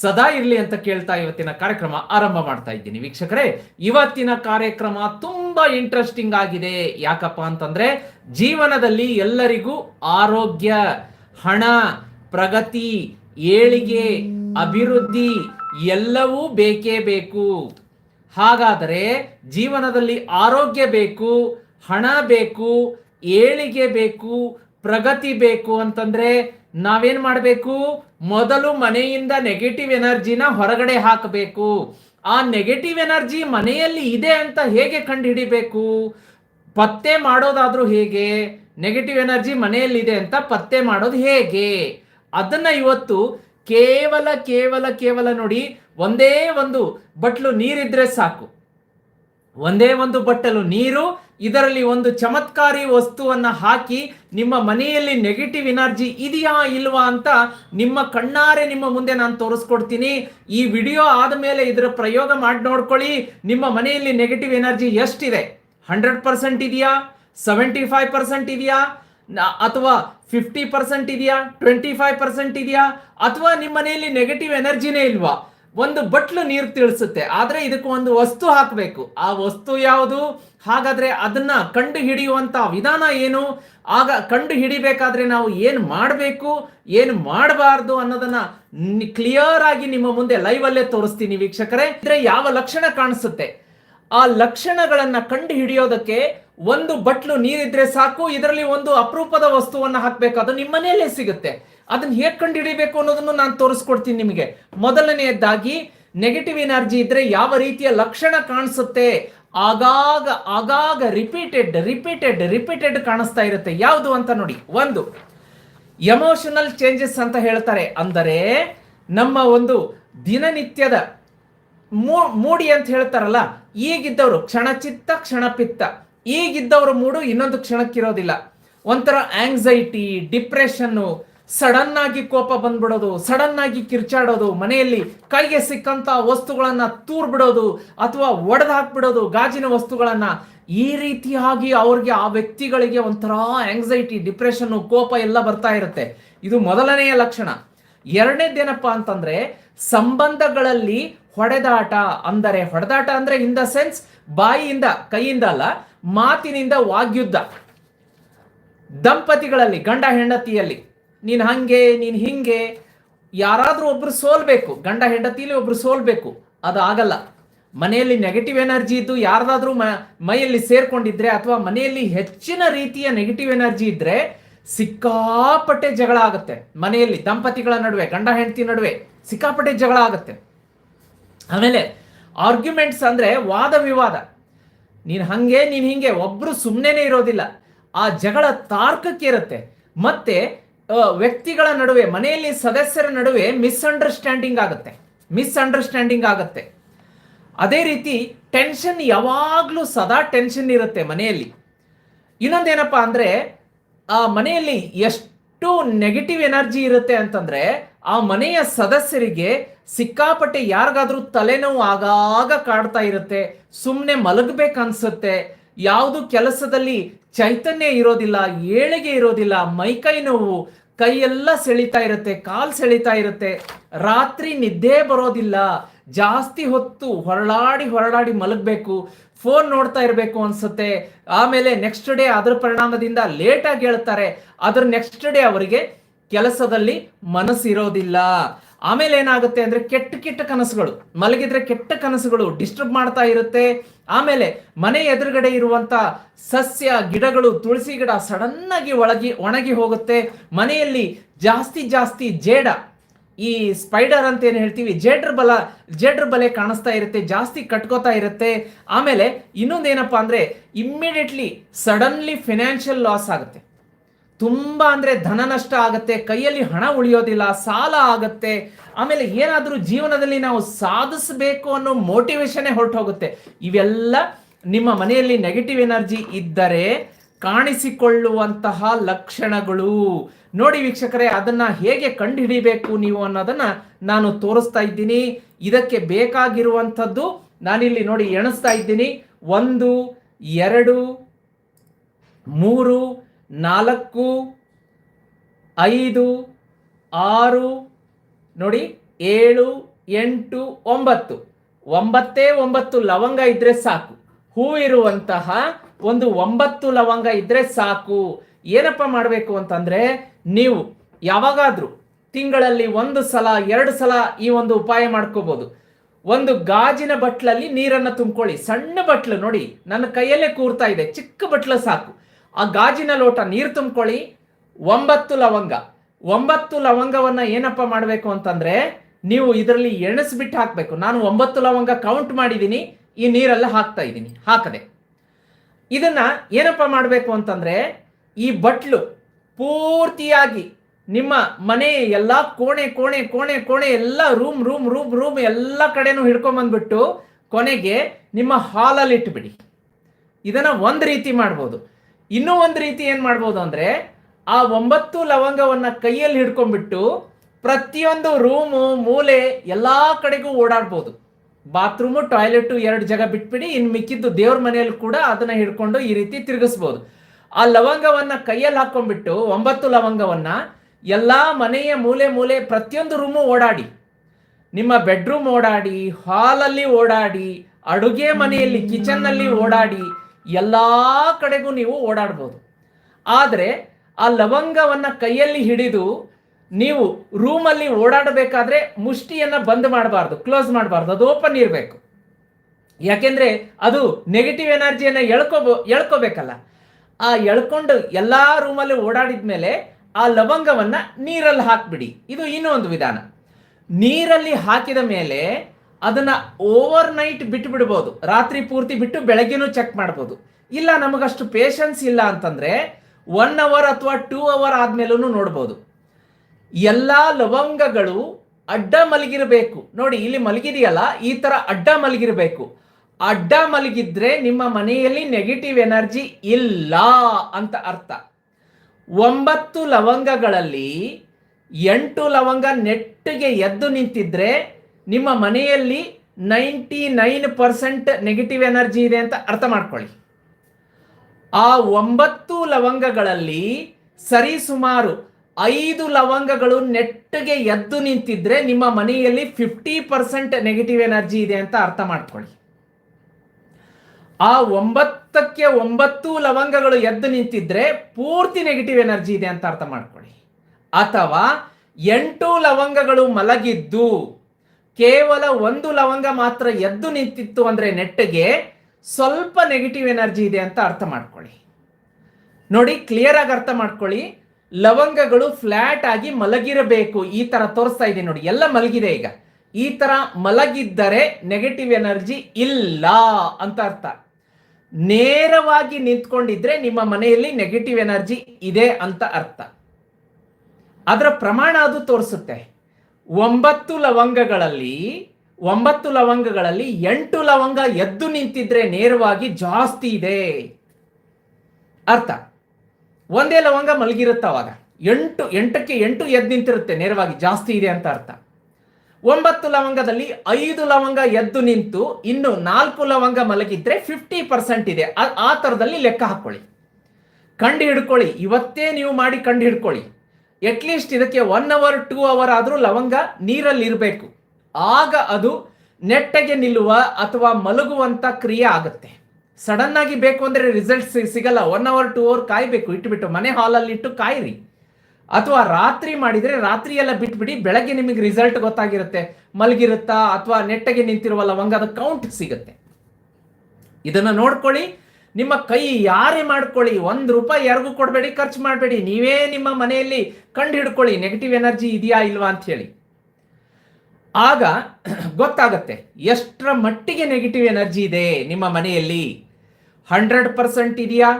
ಸದಾ ಇರಲಿ ಅಂತ ಕೇಳ್ತಾ ಇವತ್ತಿನ ಕಾರ್ಯಕ್ರಮ ಆರಂಭ ಮಾಡ್ತಾ ಇದ್ದೀನಿ. ವೀಕ್ಷಕರೇ, ಇವತ್ತಿನ ಕಾರ್ಯಕ್ರಮ ತುಂಬಾ ಇಂಟ್ರೆಸ್ಟಿಂಗ್ ಆಗಿದೆ. ಯಾಕಪ್ಪ ಅಂತಂದ್ರೆ, ಜೀವನದಲ್ಲಿ ಎಲ್ಲರಿಗೂ ಆರೋಗ್ಯ, ಹಣ, ಪ್ರಗತಿ, ಏಳಿಗೆ, ಅಭಿವೃದ್ಧಿ ಎಲ್ಲವೂ ಬೇಕೇ ಬೇಕು. ಹಾಗಾದರೆ ಜೀವನದಲ್ಲಿ ಆರೋಗ್ಯ ಬೇಕು, ಹಣ ಬೇಕು, ಏಳಿಗೆ ಬೇಕು, ಪ್ರಗತಿ ಬೇಕು ಅಂತಂದ್ರೆ ನಾವೇನ್ ಮಾಡಬೇಕು? ಮೊದಲು ಮನೆಯಿಂದ ನೆಗೆಟಿವ್ ಎನರ್ಜಿನ ಹೊರಗಡೆ ಹಾಕಬೇಕು. ಆ ನೆಗೆಟಿವ್ ಎನರ್ಜಿ ಮನೆಯಲ್ಲಿ ಇದೆ ಅಂತ ಹೇಗೆ ಕಂಡುಹಿಡಿಬೇಕು? ಪತ್ತೆ ಮಾಡೋದಾದ್ರೂ ಹೇಗೆ? ನೆಗೆಟಿವ್ ಎನರ್ಜಿ ಮನೆಯಲ್ಲಿದೆ ಅಂತ ಪತ್ತೆ ಮಾಡೋದು ಹೇಗೆ? ಅದನ್ನ ಇವತ್ತು ಕೇವಲ ಕೇವಲ ಕೇವಲ ನೋಡಿ ಒಂದೇ ಒಂದು ಬಟ್ಲು ನೀರಿದ್ರೆ ಸಾಕು. ಒಂದೇ ಒಂದು ಬಟ್ಟಲು ನೀರು ಇದರಲ್ಲಿ ಒಂದು ಚಮತ್ಕಾರಿ ವಸ್ತುವನ್ನ ಹಾಕಿ ನಿಮ್ಮ ಮನೆಯಲ್ಲಿ ನೆಗೆಟಿವ್ ಎನರ್ಜಿ ಇದೆಯಾ ಇಲ್ವಾ ಅಂತ ನಿಮ್ಮ ಕಣ್ಣಾರೆ ನಿಮ್ಮ ಮುಂದೆ ನಾನು ತೋರಿಸ್ಕೊಡ್ತೀನಿ. ಈ ವಿಡಿಯೋ ಆದಮೇಲೆ ಇದರ ಪ್ರಯೋಗ ಮಾಡಿ ನೋಡ್ಕೊಳ್ಳಿ. ನಿಮ್ಮ ಮನೆಯಲ್ಲಿ ನೆಗೆಟಿವ್ ಎನರ್ಜಿ ಎಷ್ಟಿದೆ? ಹಂಡ್ರೆಡ್ ಪರ್ಸೆಂಟ್ ಇದೆಯಾ? ಸೆವೆಂಟಿ ಫೈವ್ ಪರ್ಸೆಂಟ್ ಇದೆಯಾ ಅಥವಾ ಫಿಫ್ಟಿ ಪರ್ಸೆಂಟ್ ಇದೆಯಾ? ಟ್ವೆಂಟಿ ಫೈವ್ ಪರ್ಸೆಂಟ್ ಇದೆಯಾ? ಅಥವಾ ನಿಮ್ಮ ಮನೆಯಲ್ಲಿ ನೆಗೆಟಿವ್ ಎನರ್ಜಿನೇ ಇಲ್ವಾ? ಒಂದು ಬಟ್ಲು ನೀರು ತಿಳಿಸುತ್ತೆ, ಆದ್ರೆ ಇದಕ್ಕೆ ಒಂದು ವಸ್ತು ಹಾಕಬೇಕು. ಆ ವಸ್ತು ಯಾವುದು? ಹಾಗಾದ್ರೆ ಅದನ್ನ ಕಂಡು ಹಿಡಿಯುವಂತ ವಿಧಾನ ಏನು? ಆಗ ಕಂಡು ಹಿಡಿಬೇಕಾದ್ರೆ ನಾವು ಏನು ಮಾಡಬೇಕು? ಏನು ಮಾಡಬಾರ್ದು ಅನ್ನೋದನ್ನ ಕ್ಲಿಯರ್ ಆಗಿ ನಿಮ್ಮ ಮುಂದೆ ಲೈವ್ ಅಲ್ಲೇ ತೋರಿಸ್ತೀನಿ ವೀಕ್ಷಕರೇ. ಇದ್ರೆ ಯಾವ ಲಕ್ಷಣ ಕಾಣಿಸುತ್ತೆ? ಆ ಲಕ್ಷಣಗಳನ್ನು ಕಂಡು ಹಿಡಿಯೋದಕ್ಕೆ ಒಂದು ಬಟ್ಲು ನೀರಿದ್ರೆ ಸಾಕು, ಇದರಲ್ಲಿ ಒಂದು ಅಪರೂಪದ ವಸ್ತುವನ್ನ ಹಾಕ್ಬೇಕು. ಅದು ನಿಮ್ಮ ಮನೆಯಲ್ಲೇ ಸಿಗುತ್ತೆ. ಅದನ್ನ ಹೇಗೆ ಕಂಡು ಹಿಡಿಬೇಕು ಅನ್ನೋದನ್ನು ನಾನು ತೋರಿಸ್ಕೊಡ್ತೀನಿ ನಿಮಗೆ. ಮೊದಲನೆಯದಾಗಿ ನೆಗೆಟಿವ್ ಎನರ್ಜಿ ಇದ್ರೆ ಯಾವ ರೀತಿಯ ಲಕ್ಷಣ ಕಾಣಿಸುತ್ತೆ? ಆಗಾಗ ಆಗಾಗ ರಿಪೀಟೆಡ್ ರಿಪೀಟೆಡ್ ರಿಪೀಟೆಡ್ ಕಾಣಿಸ್ತಾ ಇರುತ್ತೆ. ಯಾವುದು ಅಂತ ನೋಡಿ. ಒಂದು ಎಮೋಷನಲ್ ಚೇಂಜಸ್ ಅಂತ ಹೇಳ್ತಾರೆ. ಅಂದರೆ ನಮ್ಮ ಒಂದು ದಿನನಿತ್ಯದ ಮೂ- ಮೂಡಿ ಅಂತ ಹೇಳ್ತಾರಲ್ಲ, ಈಗಿದ್ದವರು ಕ್ಷಣಚಿತ್ತ ಕ್ಷಣಪಿತ್ತ ಈಗಿದ್ದವರು ಮೂಡು ಇನ್ನೊಂದು ಕ್ಷಣಕ್ಕಿರೋದಿಲ್ಲ. ಒಂಥರ ಆಂಗ್ಸೈಟಿ ಡಿಪ್ರೆಷನ್ನು ಸಡನ್ ಆಗಿ ಕೋಪ ಬಂದ್ಬಿಡೋದು ಸಡನ್ ಆಗಿ ಕಿರ್ಚಾಡೋದು, ಮನೆಯಲ್ಲಿ ಕೈಗೆ ಸಿಕ್ಕಂತ ವಸ್ತುಗಳನ್ನ ತೂರ್ ಬಿಡೋದು ಅಥವಾ ಒಡೆದು ಹಾಕ್ಬಿಡೋದು ಗಾಜಿನ ವಸ್ತುಗಳನ್ನ, ಈ ರೀತಿಯಾಗಿ ಅವ್ರಿಗೆ ಆ ವ್ಯಕ್ತಿಗಳಿಗೆ ಒಂಥರ ಆಂಗ್ಸೈಟಿ ಡಿಪ್ರೆಷನ್ ಕೋಪ ಎಲ್ಲ ಬರ್ತಾ ಇರುತ್ತೆ. ಇದು ಮೊದಲನೆಯ ಲಕ್ಷಣ. ಎರಡನೇದೇನಪ್ಪ ಅಂತಂದ್ರೆ, ಸಂಬಂಧಗಳಲ್ಲಿ ಹೊಡೆದಾಟ ಅಂದರೆ, ಹೊಡೆದಾಟ ಅಂದ್ರೆ ಇನ್ ದ ಸೆನ್ಸ್ ಬಾಯಿಯಿಂದ, ಕೈಯಿಂದ ಅಲ್ಲ, ಮಾತಿನಿಂದ ವಾಗ್ಯುದ್ಧ. ದಂಪತಿಗಳಲ್ಲಿ, ಗಂಡ ಹೆಂಡತಿಯಲ್ಲಿ, ನೀನ್ ಹಂಗೆ, ನೀನ್ ಹಿಂಗೆ, ಯಾರಾದ್ರೂ ಒಬ್ರು ಸೋಲ್ಬೇಕು, ಗಂಡ ಹೆಂಡತಿಯಲ್ಲಿ ಒಬ್ರು ಸೋಲ್ಬೇಕು ಅದು ಆಗಲ್ಲ ಮನೆಯಲ್ಲಿ ನೆಗೆಟಿವ್ ಎನರ್ಜಿ ಇದ್ದು ಯಾರ್ದಾದ್ರೂ ಮೈಯಲ್ಲಿ ಸೇರ್ಕೊಂಡಿದ್ರೆ ಅಥವಾ ಮನೆಯಲ್ಲಿ ಹೆಚ್ಚಿನ ರೀತಿಯ ನೆಗೆಟಿವ್ ಎನರ್ಜಿ ಇದ್ರೆ ಸಿಕ್ಕಾಪಟ್ಟೆ ಜಗಳ ಆಗುತ್ತೆ. ಮನೆಯಲ್ಲಿ ದಂಪತಿಗಳ ನಡುವೆ, ಗಂಡ ಹೆಂಡತಿ ನಡುವೆ ಸಿಕ್ಕಾಪಟ್ಟೆ ಜಗಳ ಆಗುತ್ತೆ. ಆಮೇಲೆ ಆರ್ಗ್ಯುಮೆಂಟ್ಸ್ ಅಂದರೆ ವಾದ ವಿವಾದ. ನೀನು ಹಂಗೆ, ನೀನು ಹಿಂಗೆ ಒಬ್ಬರು ಸುಮ್ಮನೆ ಇರೋದಿಲ್ಲ. ಆ ಜಗಳ ತಾರ್ಕಕ್ಕೆ ಇರುತ್ತೆ. ಮತ್ತೆ ವ್ಯಕ್ತಿಗಳ ನಡುವೆ, ಮನೆಯಲ್ಲಿ ಸದಸ್ಯರ ನಡುವೆ ಮಿಸ್ಅಂಡರ್ಸ್ಟ್ಯಾಂಡಿಂಗ್ ಆಗುತ್ತೆ. ಮಿಸ್ಅಂಡರ್ಸ್ಟ್ಯಾಂಡಿಂಗ್ ಆಗುತ್ತೆ. ಅದೇ ರೀತಿ ಟೆನ್ಷನ್ ಯಾವಾಗಲೂ ಸದಾ ಟೆನ್ಷನ್ ಇರುತ್ತೆ ಮನೆಯಲ್ಲಿ. ಇನ್ನೊಂದೇನಪ್ಪ ಅಂದರೆ, ಆ ಮನೆಯಲ್ಲಿ ಎಷ್ಟು ನೆಗೆಟಿವ್ ಎನರ್ಜಿ ಇರುತ್ತೆ ಅಂತಂದರೆ, ಆ ಮನೆಯ ಸದಸ್ಯರಿಗೆ ಸಿಕ್ಕಾಪಟ್ಟೆ ಯಾರಿಗಾದ್ರೂ ತಲೆನೋವು ಆಗಾಗ ಕಾಡ್ತಾ ಇರುತ್ತೆ ಸುಮ್ಮನೆ ಮಲಗಬೇಕನ್ಸುತ್ತೆ. ಯಾವುದು ಕೆಲಸದಲ್ಲಿ ಚೈತನ್ಯ ಇರೋದಿಲ್ಲ, ಏಳಿಗೆ ಇರೋದಿಲ್ಲ ಮೈಕೈ ನೋವು, ಕೈಯೆಲ್ಲ ಸೆಳಿತಾ ಇರುತ್ತೆ, ಕಾಲು ಸೆಳಿತಾ ಇರುತ್ತೆ. ರಾತ್ರಿ ನಿದ್ದೆ ಬರೋದಿಲ್ಲ. ಜಾಸ್ತಿ ಹೊತ್ತು ಹೊರಳಾಡಿ ಹೊರಳಾಡಿ ಮಲಗಬೇಕು, ಫೋನ್ ನೋಡ್ತಾ ಇರಬೇಕು ಅನ್ಸುತ್ತೆ. ಆಮೇಲೆ ನೆಕ್ಸ್ಟ್ ಡೇ ಅದರ ಪರಿಣಾಮದಿಂದ ಲೇಟಾಗಿ ಹೇಳ್ತಾರೆ. ಅದ್ರ ನೆಕ್ಸ್ಟ್ ಡೇ ಅವರಿಗೆ ಕೆಲಸದಲ್ಲಿ ಮನಸ್ಸಿರೋದಿಲ್ಲ. ಆಮೇಲೆ ಏನಾಗುತ್ತೆ ಅಂದ್ರೆ ಕೆಟ್ಟ ಕೆಟ್ಟ ಕನಸುಗಳು. ಮಲಗಿದ್ರೆ ಕೆಟ್ಟ ಕನಸುಗಳು ಡಿಸ್ಟರ್ಬ್ ಮಾಡ್ತಾ ಇರುತ್ತೆ. ಆಮೇಲೆ ಮನೆ ಎದುರುಗಡೆ ಇರುವಂತ ಸಸ್ಯ, ಗಿಡಗಳು, ತುಳಸಿ ಗಿಡ ಸಡನ್ ಆಗಿ ಒಳಗಿ, ಒಣಗಿ ಹೋಗುತ್ತೆ. ಮನೆಯಲ್ಲಿ ಜಾಸ್ತಿ ಜಾಸ್ತಿ ಜೇಡ. ಈ ಸ್ಪೈಡರ್ ಅಂತ ಏನು ಹೇಳ್ತೀವಿ? ಜೇಡ್ರ ಬಲ, ಜೇಡ್ರ ಬಲೆ ಕಾಣಿಸ್ತಾ ಇರುತ್ತೆ, ಜಾಸ್ತಿ ಕಟ್ಕೋತಾ ಇರುತ್ತೆ. ಆಮೇಲೆ ಇನ್ನೊಂದೇನಪ್ಪ ಅಂದ್ರೆ ಇಮ್ಮಿಡಿಯೇಟ್ಲಿ ಸಡನ್ಲಿ ಫಿನಾನ್ಷಿಯಲ್ ಲಾಸ್ ಆಗುತ್ತೆ. ತುಂಬ ಅಂದರೆ ಧನ ನಷ್ಟ ಆಗುತ್ತೆ, ಕೈಯಲ್ಲಿ ಹಣ ಉಳಿಯೋದಿಲ್ಲ, ಸಾಲ ಆಗುತ್ತೆ, ಆಮೇಲೆ ಏನಾದರೂ ಜೀವನದಲ್ಲಿ ನಾವು ಸಾಧಿಸಬೇಕು ಅನ್ನೋ ಮೋಟಿವೇಶನೇ ಹೊರಟು ಹೋಗುತ್ತೆ ಇವೆಲ್ಲ ನಿಮ್ಮ ಮನೆಯಲ್ಲಿ ನೆಗೆಟಿವ್ ಎನರ್ಜಿ ಇದ್ದರೆ ಕಾಣಿಸಿಕೊಳ್ಳುವಂತಹ ಲಕ್ಷಣಗಳು. ನೋಡಿ ವೀಕ್ಷಕರೇ, ಅದನ್ನ ಹೇಗೆ ಕಂಡುಹಿಡಿಬೇಕು ನೀವು ಅನ್ನೋದನ್ನ ನಾನು ತೋರಿಸ್ತಾ ಇದ್ದೀನಿ. ಇದಕ್ಕೆ ಬೇಕಾಗಿರುವಂಥದ್ದು ನಾನಿಲ್ಲಿ ನೋಡಿ ಎಣಿಸ್ತಾ ಇದ್ದೀನಿ. ಒಂದು, ಎರಡು, ಮೂರು ನಾಲ್ಕು, ಐದು, ಆರು, ನೋಡಿ, ಏಳು, ಎಂಟು, ಒಂಬತ್ತು. ಒಂಬತ್ತೇ ಒಂಬತ್ತು ಲವಂಗ ಇದ್ರೆ ಸಾಕು. ಹೂ ಇರುವಂತಹ ಒಂದು ಒಂಬತ್ತು ಲವಂಗ ಇದ್ರೆ ಸಾಕು. ಏನಪ್ಪ ಮಾಡಬೇಕು ಅಂತಂದ್ರೆ, ನೀವು ಯಾವಾಗಾದ್ರೂ ತಿಂಗಳಲ್ಲಿ ಒಂದು ಸಲ, ಎರಡು ಸಲ ಈ ಒಂದು ಉಪಾಯ ಮಾಡ್ಕೋಬಹುದು ಒಂದು ಗಾಜಿನ ಬಟ್ಲಲ್ಲಿ ನೀರನ್ನು ತುಂಬಿಕೊಳ್ಳಿ. ಸಣ್ಣ ಬಟ್ಲು ನೋಡಿ, ನನ್ನ ಕೈಯಲ್ಲೇ ಕೂರ್ತಾ ಇದೆ. ಚಿಕ್ಕ ಬಟ್ಲು ಸಾಕು. ಆ ಗಾಜಿನ ಲೋಟ ನೀರು ತುಂಬಿಕೊಳ್ಳಿ. ಒಂಬತ್ತು ಲವಂಗ. ಒಂಬತ್ತು ಲವಂಗವನ್ನ ಏನಪ್ಪ ಮಾಡಬೇಕು ಅಂತಂದ್ರೆ ನೀವು ಇದರಲ್ಲಿ ಎಣಸ್ಬಿಟ್ಟು ಹಾಕಬೇಕು. ನಾನು ಒಂಬತ್ತು ಲವಂಗ ಕೌಂಟ್ ಮಾಡಿದ್ದೀನಿ ಈ ನೀರೆಲ್ಲ ಹಾಕ್ತಾ ಇದ್ದೀನಿ ಹಾಕದೆ. ಇದನ್ನ ಏನಪ್ಪ ಮಾಡಬೇಕು ಅಂತಂದ್ರೆ ಈ ಬಟ್ಲು ಪೂರ್ತಿಯಾಗಿ ನಿಮ್ಮ ಮನೆ ಎಲ್ಲ ಕೋಣೆ ಕೋಣೆ ಕೋಣೆ ಕೋಣೆ ಎಲ್ಲ ರೂಮ್ ರೂಮ್ ರೂಮ್ ರೂಮ್ ಎಲ್ಲ ಕಡೆನೂ ಹಿಡ್ಕೊಂಬಂದ್ಬಿಟ್ಟು ಕೊನೆಗೆ ನಿಮ್ಮ ಹಾಲಲ್ಲಿ ಇಟ್ಬಿಡಿ. ಇದನ್ನ ಒಂದು ರೀತಿ ಮಾಡ್ಬೋದು. ಇನ್ನೂ ಒಂದು ರೀತಿ ಏನು ಮಾಡ್ಬೋದು ಅಂದ್ರೆ ಆ ಒಂಬತ್ತು ಲವಂಗವನ್ನ ಕೈಯಲ್ಲಿ ಹಿಡ್ಕೊಂಡ್ಬಿಟ್ಟು ಪ್ರತಿಯೊಂದು ರೂಮು ಮೂಲೆ ಎಲ್ಲಾ ಕಡೆಗೂ ಓಡಾಡ್ಬೋದು. ಬಾತ್ರೂಮು ಟಾಯ್ಲೆಟ್ ಎರಡು ಜಾಗ ಬಿಟ್ಬಿಡಿ ಇನ್ನು ಮಿಕ್ಕಿದ್ದು ದೇವ್ರ ಮನೆಯಲ್ಲಿ ಕೂಡ ಅದನ್ನ ಹಿಡ್ಕೊಂಡು ಈ ರೀತಿ ತಿರುಗಿಸ್ಬೋದು. ಆ ಲವಂಗವನ್ನ ಕೈಯಲ್ಲಿ ಹಾಕೊಂಡ್ಬಿಟ್ಟು ಒಂಬತ್ತು ಲವಂಗವನ್ನ ಎಲ್ಲಾ ಮನೆಯ ಮೂಲೆ ಮೂಲೆ ಪ್ರತಿಯೊಂದು ರೂಮು ಓಡಾಡಿ, ನಿಮ್ಮ ಬೆಡ್ರೂಮ್ ಓಡಾಡಿ ಹಾಲಲ್ಲಿ ಓಡಾಡಿ, ಅಡುಗೆ ಮನೆಯಲ್ಲಿ ಕಿಚನ್ನಲ್ಲಿ ಓಡಾಡಿ ಎಲ್ಲಾ ಕಡೆಗೂ ನೀವು ಓಡಾಡ್ಬೋದು. ಆದರೆ ಆ ಲವಂಗವನ್ನು ಕೈಯಲ್ಲಿ ಹಿಡಿದು ನೀವು ರೂಮಲ್ಲಿ ಓಡಾಡಬೇಕಾದ್ರೆ ಮುಷ್ಟಿಯನ್ನು ಬಂದ್ ಮಾಡಬಾರ್ದು, ಕ್ಲೋಸ್ ಮಾಡಬಾರ್ದು, ಅದು ಓಪನ್ ಇರಬೇಕು. ಯಾಕೆಂದರೆ ಅದು ನೆಗೆಟಿವ್ ಎನರ್ಜಿಯನ್ನು ಎಳ್ಕೋಬೋ ಎಳ್ಕೋಬೇಕಲ್ಲ. ಆ ಎಳ್ಕೊಂಡು ಎಲ್ಲ ರೂಮಲ್ಲಿ ಓಡಾಡಿದ ಮೇಲೆ ಆ ಲವಂಗವನ್ನು ನೀರಲ್ಲಿ ಹಾಕಿಬಿಡಿ. ಇದು ಇನ್ನೂ ಒಂದು ವಿಧಾನ. ನೀರಲ್ಲಿ ಹಾಕಿದ ಮೇಲೆ ಅದನ್ನ ಓವರ್ ನೈಟ್ ಬಿಟ್ಟು ಬಿಡ್ಬೋದು. ರಾತ್ರಿ ಪೂರ್ತಿ ಬಿಟ್ಟು ಬೆಳಗ್ಗೆನೂ ಚೆಕ್ ಮಾಡ್ಬೋದು. ಇಲ್ಲ, ನಮಗಷ್ಟು ಪೇಷನ್ಸ್ ಇಲ್ಲ ಅಂತಂದ್ರೆ ಒನ್ ಅವರ್ ಅಥವಾ ಟೂ ಅವರ್ ಆದ್ಮೇಲೂ ನೋಡ್ಬೋದು. ಎಲ್ಲ ಲವಂಗಗಳು ಅಡ್ಡ ಮಲಗಿರಬೇಕು. ನೋಡಿ, ಇಲ್ಲಿ ಮಲಗಿದೆಯಲ್ಲ, ಈ ತರ ಅಡ್ಡ ಮಲಗಿರಬೇಕು. ಅಡ್ಡ ಮಲಗಿದ್ರೆ ನಿಮ್ಮ ಮನೆಯಲ್ಲಿ ನೆಗೆಟಿವ್ ಎನರ್ಜಿ ಇಲ್ಲ ಅಂತ ಅರ್ಥ. ಒಂಬತ್ತು ಲವಂಗಗಳಲ್ಲಿ ಎಂಟು ಲವಂಗ ನೆಟ್ಟಿಗೆ ಎದ್ದು ನಿಂತಿದ್ರೆ ನಿಮ್ಮ ಮನೆಯಲ್ಲಿ ninety nine percent negative energy ಇದೆ ಅಂತ ಅರ್ಥ ಮಾಡ್ಕೊಳ್ಳಿ. ಆ ಒಂಬತ್ತು ಲವಂಗಗಳಲ್ಲಿ ಸರಿಸುಮಾರು ಐದು ಲವಂಗಗಳು ನೆಟ್ಟಗೆ ಎದ್ದು ನಿಂತಿದ್ರೆ ನಿಮ್ಮ ಮನೆಯಲ್ಲಿ ಫಿಫ್ಟಿ ಪರ್ಸೆಂಟ್ ನೆಗೆಟಿವ್ ಎನರ್ಜಿ ಇದೆ ಅಂತ ಅರ್ಥ ಮಾಡ್ಕೊಳ್ಳಿ. ಆ ಒಂಬತ್ತಕ್ಕೆ ಒಂಬತ್ತು ಲವಂಗಗಳು ಎದ್ದು ನಿಂತಿದ್ರೆ ಪೂರ್ತಿ ನೆಗೆಟಿವ್ ಎನರ್ಜಿ ಇದೆ ಅಂತ ಅರ್ಥ ಮಾಡ್ಕೊಳ್ಳಿ. ಅಥವಾ ಎಂಟು ಲವಂಗಗಳು ಮಲಗಿದ್ದು ಕೇವಲ ಒಂದು ಲವಂಗ ಮಾತ್ರ ಎದ್ದು ನಿಂತಿತ್ತು ಅಂದ್ರೆ ನೆಟ್ಟಿಗೆ ಸ್ವಲ್ಪ ನೆಗೆಟಿವ್ ಎನರ್ಜಿ ಇದೆ ಅಂತ ಅರ್ಥ ಮಾಡ್ಕೊಳ್ಳಿ. ನೋಡಿ ಕ್ಲಿಯರ್ ಆಗಿ ಅರ್ಥ ಮಾಡ್ಕೊಳ್ಳಿ. ಲವಂಗಗಳು ಫ್ಲಾಟ್ ಆಗಿ ಮಲಗಿರಬೇಕು. ಈ ತರ ತೋರಿಸ್ತಾ ಇದೆ ನೋಡಿ, ಎಲ್ಲ ಮಲಗಿದೆ ಈಗ. ಈ ತರ ಮಲಗಿದ್ದರೆ ನೆಗೆಟಿವ್ ಎನರ್ಜಿ ಇಲ್ಲ ಅಂತ ಅರ್ಥ. ನೇರವಾಗಿ ನಿಂತ್ಕೊಂಡಿದ್ರೆ ನಿಮ್ಮ ಮನೆಯಲ್ಲಿ ನೆಗೆಟಿವ್ ಎನರ್ಜಿ ಇದೆ ಅಂತ ಅರ್ಥ. ಅದರ ಪ್ರಮಾಣ ಅದು ತೋರಿಸುತ್ತೆ. ಒಂಬತ್ತು ಲವಂಗಗಳಲ್ಲಿ ಒಂಬತ್ತು ಲವಂಗಗಳಲ್ಲಿ ಎಂಟು ಲವಂಗ ಎದ್ದು ನಿಂತಿದ್ರೆ ನೇರವಾಗಿ ಜಾಸ್ತಿ ಇದೆ. ಅರ್ಥ? ಒಂದೇ ಲವಂಗ ಮಲಗಿರುತ್ತೆ ಅವಾಗ ಎಂಟು, ಎಂಟಕ್ಕೆ ಎಂಟು ಎದ್ದು ನಿಂತಿರುತ್ತೆ, ನೇರವಾಗಿ ಜಾಸ್ತಿ ಇದೆ ಅಂತ ಅರ್ಥ. ಒಂಬತ್ತು ಲವಂಗದಲ್ಲಿ ಐದು ಲವಂಗ ಎದ್ದು ನಿಂತು ಇನ್ನು ನಾಲ್ಕು ಲವಂಗ ಮಲಗಿದ್ರೆ ಫಿಫ್ಟಿ ಪರ್ಸೆಂಟ್ ಇದೆ. ಆ- ಥರದಲ್ಲಿ ಲೆಕ್ಕ ಹಾಕೊಳ್ಳಿ ಕಂಡು ಹಿಡ್ಕೊಳ್ಳಿ. ಇವತ್ತೇ ನೀವು ಮಾಡಿ ಕಂಡು ಹಿಡ್ಕೊಳ್ಳಿ. ಅಟ್ಲೀಸ್ಟ್ ಇದಕ್ಕೆ ಒನ್ ಅವರ್ ಟೂ ಅವರ್ ಆದರೂ ಲವಂಗ ನೀರಲ್ಲಿ ಇರಬೇಕು. ಆಗ ಅದು ನೆಟ್ಟಗೆ ನಿಲ್ಲುವ ಅಥವಾ ಮಲಗುವಂತ ಕ್ರಿಯೆ ಆಗುತ್ತೆ. ಸಡನ್ ಆಗಿ ಬೇಕು ಅಂದರೆ ರಿಸಲ್ಟ್ ಸಿಗಲ್ಲ. ಒನ್ ಅವರ್ ಟೂ ಅವರ್ ಕಾಯಬೇಕು. ಇಟ್ಬಿಟ್ಟು ಮನೆ ಹಾಲಲ್ಲಿ ಇಟ್ಟು ಕಾಯಿರಿ. ಅಥವಾ ರಾತ್ರಿ ಮಾಡಿದ್ರೆ ರಾತ್ರಿ ಎಲ್ಲ ಬಿಟ್ಬಿಡಿ, ಬೆಳಗ್ಗೆ ನಿಮಗೆ ರಿಸಲ್ಟ್ ಗೊತ್ತಾಗಿರುತ್ತೆ. ಮಲಗಿರುತ್ತಾ ಅಥವಾ ನೆಟ್ಟಗೆ ನಿಂತಿರುವ ಲವಂಗದ ಕೌಂಟ್ ಸಿಗುತ್ತೆ. ಇದನ್ನ ನೋಡ್ಕೊಳ್ಳಿ. ನಿಮ್ಮ ಕೈ ಯಾರೇ ಮಾಡ್ಕೊಳ್ಳಿ, ಒಂದು ರೂಪಾಯಿ ಯಾರಿಗೂ ಕೊಡಬೇಡಿ, ಖರ್ಚು ಮಾಡಬೇಡಿ, ನೀವೇ ನಿಮ್ಮ ಮನೆಯಲ್ಲಿ ಕಂಡು ಹಿಡ್ಕೊಳ್ಳಿ ನೆಗೆಟಿವ್ ಎನರ್ಜಿ ಇದೆಯಾ ಇಲ್ವಾ ಅಂತ ಹೇಳಿ. ಆಗ ಗೊತ್ತಾಗತ್ತೆ, ಎಷ್ಟರ ಮಟ್ಟಿಗೆ ನೆಗೆಟಿವ್ ಎನರ್ಜಿ ಇದೆ ನಿಮ್ಮ ಮನೆಯಲ್ಲಿ? ಹಂಡ್ರೆಡ್ ಪರ್ಸೆಂಟ್ ಇದೆಯಾ?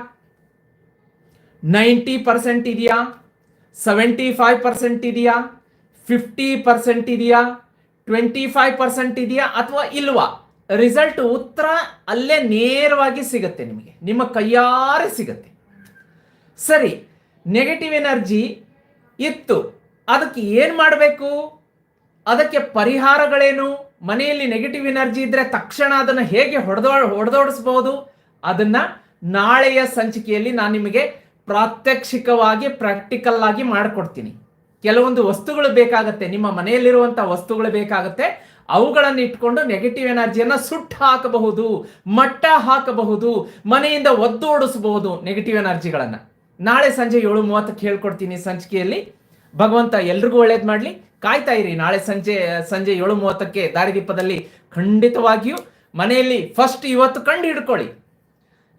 ನೈಂಟಿ ಪರ್ಸೆಂಟ್ ಇದೆಯಾ? ಸೆವೆಂಟಿ ಫೈವ್ ಪರ್ಸೆಂಟ್ ಇದೆಯಾ? ಫಿಫ್ಟಿ ಪರ್ಸೆಂಟ್ ಇದೆಯಾ? ಟ್ವೆಂಟಿ ಫೈವ್ ಪರ್ಸೆಂಟ್ ಇದೆಯಾ? ಅಥವಾ ಇಲ್ವಾ? ರಿಸಲ್ಟ್ ಉತ್ತರ ಅಲ್ಲೇ ನೇರವಾಗಿ ಸಿಗುತ್ತೆ ನಿಮಗೆ. ನಿಮ್ಮ ಕೈಯಾರೆ ಸಿಗುತ್ತೆ. ಸರಿ ನೆಗೆಟಿವ್ ಎನರ್ಜಿ ಇತ್ತು. ಅದಕ್ಕೆ ಏನು ಮಾಡಬೇಕು? ಅದಕ್ಕೆ ಪರಿಹಾರಗಳೇನು? ಮನೆಯಲ್ಲಿ ನೆಗೆಟಿವ್ ಎನರ್ಜಿ ಇದ್ದರೆ ತಕ್ಷಣ ಅದನ್ನು ಹೇಗೆ ಹೊಡೆದೋ, ಹೊಡೆದೋಡಿಸ್ಬೋದು? ಅದನ್ನ ನಾಳೆಯ ಸಂಚಿಕೆಯಲ್ಲಿ ನಾನು ನಿಮಗೆ ಪ್ರಾತ್ಯಕ್ಷಿಕವಾಗಿ ಪ್ರಾಕ್ಟಿಕಲ್ ಆಗಿ ಮಾಡಿಕೊಡ್ತೀನಿ. ಕೆಲವೊಂದು ವಸ್ತುಗಳು ಬೇಕಾಗತ್ತೆ. ನಿಮ್ಮ ಮನೆಯಲ್ಲಿರುವಂಥ ವಸ್ತುಗಳು ಬೇಕಾಗತ್ತೆ. ಅವುಗಳನ್ನು ಇಟ್ಕೊಂಡು ನೆಗೆಟಿವ್ ಎನರ್ಜಿಯನ್ನು ಸುಟ್ಟು ಹಾಕಬಹುದು, ಮಟ್ಟ ಹಾಕಬಹುದು, ಮನೆಯಿಂದ ಒದ್ದೋಡಿಸಬಹುದು ನೆಗೆಟಿವ್ ಎನರ್ಜಿಗಳನ್ನು ನಾಳೆ ಸಂಜೆ ಏಳು ಮೂವತ್ತಕ್ಕೆ ಹೇಳ್ಕೊಡ್ತೀನಿ ಸಂಚಿಕೆಯಲ್ಲಿ. ಭಗವಂತ ಎಲ್ರಿಗೂ ಒಳ್ಳೇದು ಮಾಡಲಿ. ಕಾಯ್ತಾ ಇರಿ, ನಾಳೆ ಸಂಜೆ ಸಂಜೆ ಏಳು ಮೂವತ್ತಕ್ಕೆ ದಾರಿದೀಪದಲ್ಲಿ ಖಂಡಿತವಾಗಿಯೂ ಮನೆಯಲ್ಲಿ ಫಸ್ಟ್ ಇವತ್ತು ಕಂಡು ಹಿಡ್ಕೊಳ್ಳಿ.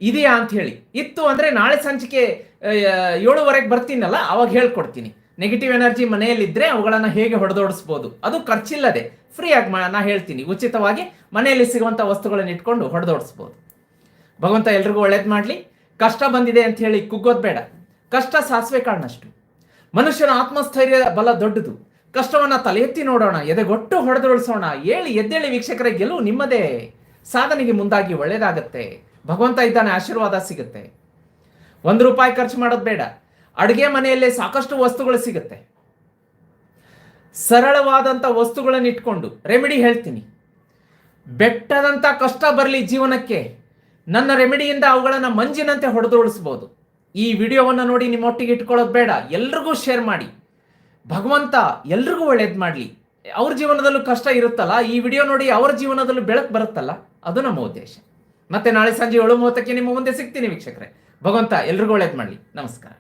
ಇದೆಯಾ ಅಂತ ಹೇಳಿ. ಇತ್ತು ಅಂದರೆ ನಾಳೆ ಸಂಚಿಕೆ ಏಳುವರೆಗೆ ಬರ್ತೀನಲ್ಲ, ಅವಾಗ ಹೇಳ್ಕೊಡ್ತೀನಿ. ನೆಗೆಟಿವ್ ಎನರ್ಜಿ ಮನೆಯಲ್ಲಿದ್ದರೆ ಅವುಗಳನ್ನು ಹೇಗೆ ಹೊಡೆದೋಡಿಸ್ಬೋದು? ಅದು ಖರ್ಚಿಲ್ಲದೆ. ಫ್ರೀಯಾಗಿ ಮಾ ನಾ ಹೇಳ್ತೀನಿ. ಉಚಿತವಾಗಿ ಮನೆಯಲ್ಲಿ ಸಿಗುವಂಥ ವಸ್ತುಗಳನ್ನು ಇಟ್ಕೊಂಡು ಹೊಡೆದೋಡಿಸ್ಬೋದು. ಭಗವಂತ ಎಲ್ರಿಗೂ ಒಳ್ಳೇದು ಮಾಡಲಿ. ಕಷ್ಟ ಬಂದಿದೆ ಅಂತ ಹೇಳಿ ಕುಗ್ಗೋದು ಬೇಡ. ಕಷ್ಟ ಸಾಸಿವೆ ಕಾರಣಷ್ಟು ಮನುಷ್ಯನ ಆತ್ಮಸ್ಥೈರ್ಯ ಬಲ ದೊಡ್ಡದು. ಕಷ್ಟವನ್ನ ತಲೆ ಎತ್ತಿ ನೋಡೋಣ, ಎದೆಗೊಟ್ಟು ಹೊಡೆದೊಳಿಸೋಣ ಹೇಳಿ ಎದ್ದೇಳಿ ವೀಕ್ಷಕರ ಗೆಲುವು ನಿಮ್ಮದೇ. ಸಾಧನೆಗೆ ಮುಂದಾಗಿ ಒಳ್ಳೇದಾಗತ್ತೆ. ಭಗವಂತ ಇದ್ದಾನೆ, ಆಶೀರ್ವಾದ ಸಿಗುತ್ತೆ. ಒಂದು ರೂಪಾಯಿ ಖರ್ಚು ಮಾಡೋದು ಬೇಡ. ಅಡುಗೆ ಮನೆಯಲ್ಲೇ ಸಾಕಷ್ಟು ವಸ್ತುಗಳು ಸಿಗುತ್ತೆ. ಸರಳವಾದಂಥ ವಸ್ತುಗಳನ್ನು ಇಟ್ಕೊಂಡು ರೆಮಿಡಿ ಹೇಳ್ತೀನಿ. ಬೆಟ್ಟದಂತ ಕಷ್ಟ ಬರಲಿ ಜೀವನಕ್ಕೆ, ನನ್ನ ರೆಮಿಡಿಯಿಂದ ಅವುಗಳನ್ನು ಮಂಜಿನಂತೆ ಹೊಡೆದೋಡಿಸ್ಬೋದು ಈ ವಿಡಿಯೋವನ್ನು ನೋಡಿ ನಿಮ್ಮೊಟ್ಟಿಗೆ ಇಟ್ಕೊಳ್ಳೋದು ಬೇಡ, ಎಲ್ರಿಗೂ ಶೇರ್ ಮಾಡಿ. ಭಗವಂತ ಎಲ್ರಿಗೂ ಒಳ್ಳೇದು ಮಾಡಲಿ. ಅವ್ರ ಜೀವನದಲ್ಲೂ ಕಷ್ಟ ಇರುತ್ತಲ್ಲ, ಈ ವಿಡಿಯೋ ನೋಡಿ ಅವರ ಜೀವನದಲ್ಲೂ ಬೆಳಕು ಬರುತ್ತಲ್ಲ, ಅದು ನಮ್ಮ ಉದ್ದೇಶ. ಮತ್ತೆ ನಾಳೆ ಸಂಜೆ ಏಳು ಮೂವತ್ತಕ್ಕೆ ನಿಮ್ಮ ಮುಂದೆ ಸಿಗ್ತೀನಿ ವೀಕ್ಷಕರೇ. ಭಗವಂತ ಎಲ್ರಿಗೂ ಒಳ್ಳೇದು ಮಾಡಲಿ. ನಮಸ್ಕಾರ.